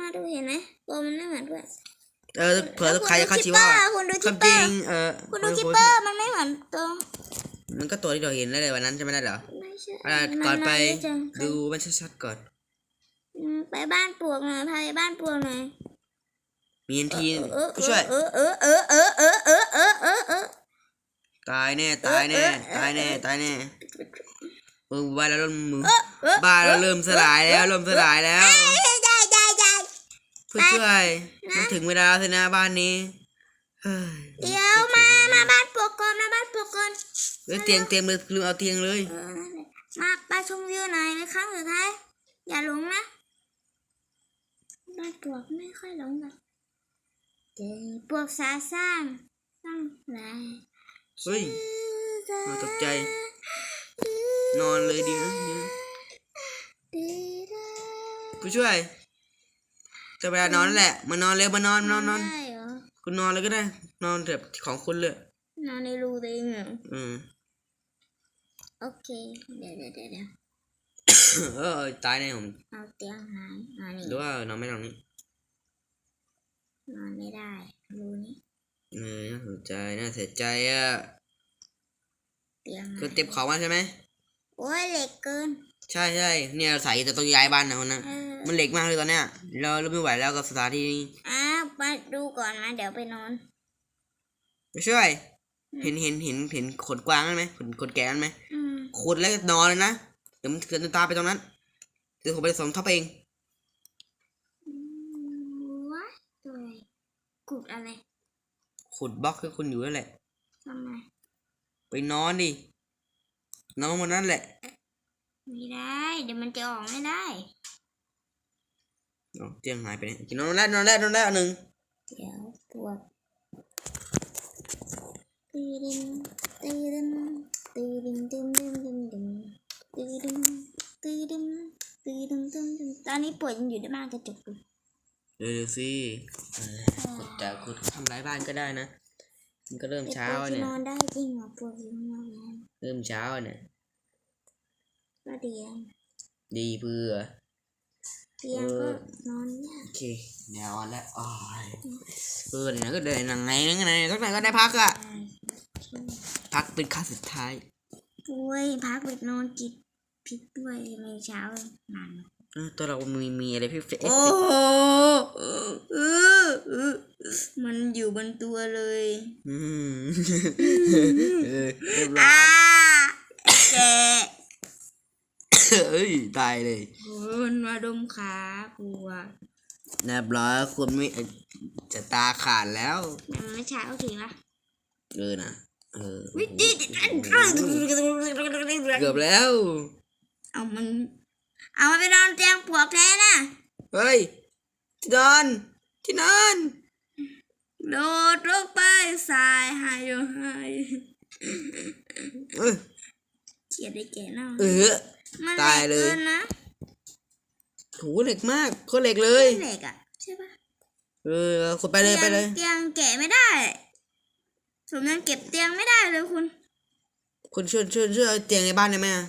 มาดูเห็นไหมตัวมันไม่เหมือนเพื่อนเออเผื่อใครจะเข้าชีว่าว่าคุณดูคคิวาปมเปจอริงร์เออคุณดูคิปเปอร์มันไม่เหมือนตัวมันก็ตัวที่เราเห็นได้เลยวันนั้นใช่ไหมล่ะเหรอไม่ใช่อะมัก่อนไปม่จังดูมันชัดๆก่อนอืมไปบ้านปลวกหน่อยพาไปบ้านปลวกหน่อยมีเอ็นทีเออผู้ช่วยเออเออเออเออเออเออเออเออเออตายแน่ตายแน่เออเออตายแน่ตายแน่เออบ้านเราเริ่มมือเออเออบ้านเราเริ่มสลายแล้วเริ่มสลายแล้วได้ได้ได้ ผู้ช่วย มันถึงเวลาสินะบ้านนี้เฮ้ยเดี๋ยวมา มาบ้านปลวกก่อนมาบ้านปลวกก่อนเอ้ยเตียงเตียงเลยลืมเอาเตียงเลยเออนั่นแหละมาไปชมวิวหน่อยในครั้งสุดท้าย อย่าหลงนะ บ้านปลวกไม่ค่อยหลงหรอกเจอปลวกสาสร้างสร้างอะไรเฮ้ยน่าตกใจ นอนเลยดีนะผู้ช่วย จะเวลานอนแล้วแหละมานอนเร็วมานอนมานอนนอนได้เหรอ คุณนอนเลยก็ได้ นอนแบบของคุณเลย นอนในรูตัวเองเหรอ อืม โอเค เดี๋ยวเดี๋ยวเดี๋ยวเดี๋ยวเออตายแน่ผม เอาเตียงหายมานี่หรือว่านอนไม่นอนนี่นอนไม่ได้รูนี้เออน่าสนใจน่าเสียใจอะเตียงหายคือเต็บเขามาใช่ไหมโอ้ยเหล็กเกิน ใช่ใช่เนี่ยใส่แต่ต้องย้ายบ้านนะคนนั้นเออมันเหล็กมากเลยตอนเนี้ยเราเราไม่ไหวแล้วกับสถานที่นี้อะมาดูก่อนนะเดี๋ยวไปนอนผู้ช่วย เห็นเห็นเห็นเห็นขนกวางนั่นไหมขนขนแกะนั่นไหมอืมขุดแล้วก็นอนเลยนะเดี๋ยวมันเกิดตาไปตรงนั้นเดี๋ยวผมไปสมทบเองว้าตัวอะไรกุดอะไรขุดบล็อกให้คุณอยู่นั่นแหละทำไมไปนอนดินอนบนนั้นแหละ ไม่ได้ เดี๋ยวมันจะออกไม่ได้เอาเตียงหายไปเนี่ยนอนแล้วนอนแล้วนอนแล้วอันหนึ่งเดี๋ยวปวดตีดินตีดินตีดินดินดินดินดินตีดินตีดินตีดินดินดินตอนนี้ปวดยังอยู่ในบ้านกระจกอยู่เดี๋ยวดูสิเออขุดแต่ขุดทำร้ายบ้านก็ได้นะมันก็เริ่มไอ้เช้าปวดที่เนี่ยนอนได้จริงเหรอปวดที่นอนแล้วเริ่มเช้าเนี่ย ก็เดียงดีเพื่อเตียงก็นอนยากโอเคเดี๋ยวเอาละอ๋อยเออเนี่ยก็ได้หนังไงนั่งไงสักหน่อยก็ได้พักอะพักเป็นขั้นสุดท้ายป่วยพักไปนอนจิตพิษด้วยในเช้านานเออตัวเรามีมีอะไรพี่เฟสโอ้เออเออเออมันอยู่บนตัวเลย อืมเออเรียบร้อยอ่าแก เอ้ยตายเลยคุณมาดมขากลัวเรียบร้อยคุณไม่จะตาขาดแล้วแต่มันไม่ใช่โอเคปะเออนะเออวิจิเกือบแล้ว เอามัน เอามาไปนอนเตียงปวกแทนน่ะ เฮ้ยที่นอนที่นอนโดดลงไปสายหายโยหายเออเฉียดได้แก่เน่าเออ มันตายเลยแรงกินนะโหเหล็กมากโคตรเหล็กเลยเหล็กอะใช่ปะเออคุณไปเลยไปเลย เตียงแกะไม่ได้ผมยังเก็บเตียงไม่ได้เลยคุณ คุณช่วยช่วยช่วยเอาเตียงในบ้านได้ไหมอะ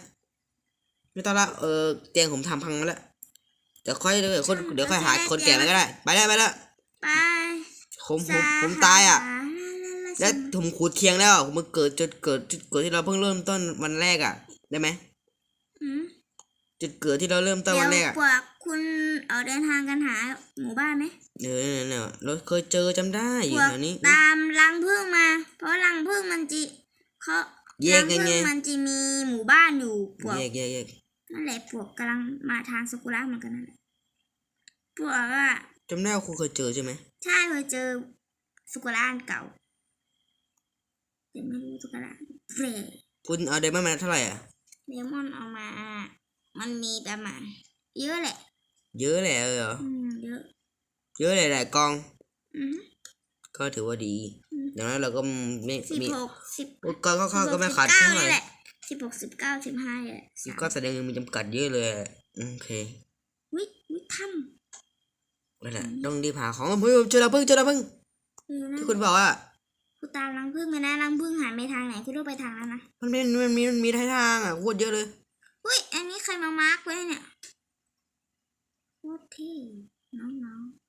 ไม่ต้องละเออเตียงผมทำพังมาแล้วเดี๋ยวค่อยเดี๋ยวคนเดี๋ยวค่อยหาคนแก่มาก็ได้ ไปแล้วไปแล้วไปผมผมผมตายอะ แล้วผมขูดเทียงแล้วมันเกิดจุดเกิดจุดเกิดที่เราเพิ่งเริ่มต้นวันแรกอะ ได้ไหมอืม จุดเกิดที่เราเริ่มต้นเดี๋วัยวนแรกอะพวกคุณเออเดินทางกันหาหมู่บ้านไหมเออเนี่ยเราเคยเจอจำได้อพยู่วกแถวนี้ ตามรังผึ้งมา เพราะรังผึ้งมันจีเขาแยรักกันผึ้ไงงมันจะมีหมู่บ้านอยู่พวกแยกแยกแยกนั่นแหละพวกกำลังมาทางสกุระเหมือนกันนั่นแหละพวกอะจำได้ว่าคุณเคยเจอใช่ไหมใช่เคยเจอสกุระอันเก่าแต่ไม่รู้สกุระเฟรคุณเอาไดมอนด์มาเท่าไหร่อะเลมอนเอามา มันมีประมาณเยอะแหละ เยอะแหละเอออืมเยอะ เยอะเลยหลายกอง อืม ก็ถือว่าดีอืม อย่างนั้นเราก็ไม่สิบมีหกสิบอุปกรณ์เข้าๆก็ไม่ขาดสิบเท่าเก้าไหร่นี่แหละสิบหกสิบเก้าสิบห้าแหละสิก็แสดงมีจำกัดเยอะเลยอะอืมโอเควิวิถ้นั่นแหละต้องรีบหาของเฮ้ยเจอแล้วพึ่งเจอแล้วพึ่งำคือนะที่คุณบอกอะคุณตามรังพึ่งไปนะรังพึ่งหันไปทางไหนคุณต้องไปทางนั้นนะมันเป็นมันมีมันมีท้ายทางอะโคตรเยอะเลย อุ้ย อันนี้ใครมามาร์กไว้เนี่ยโทษที่น้องๆ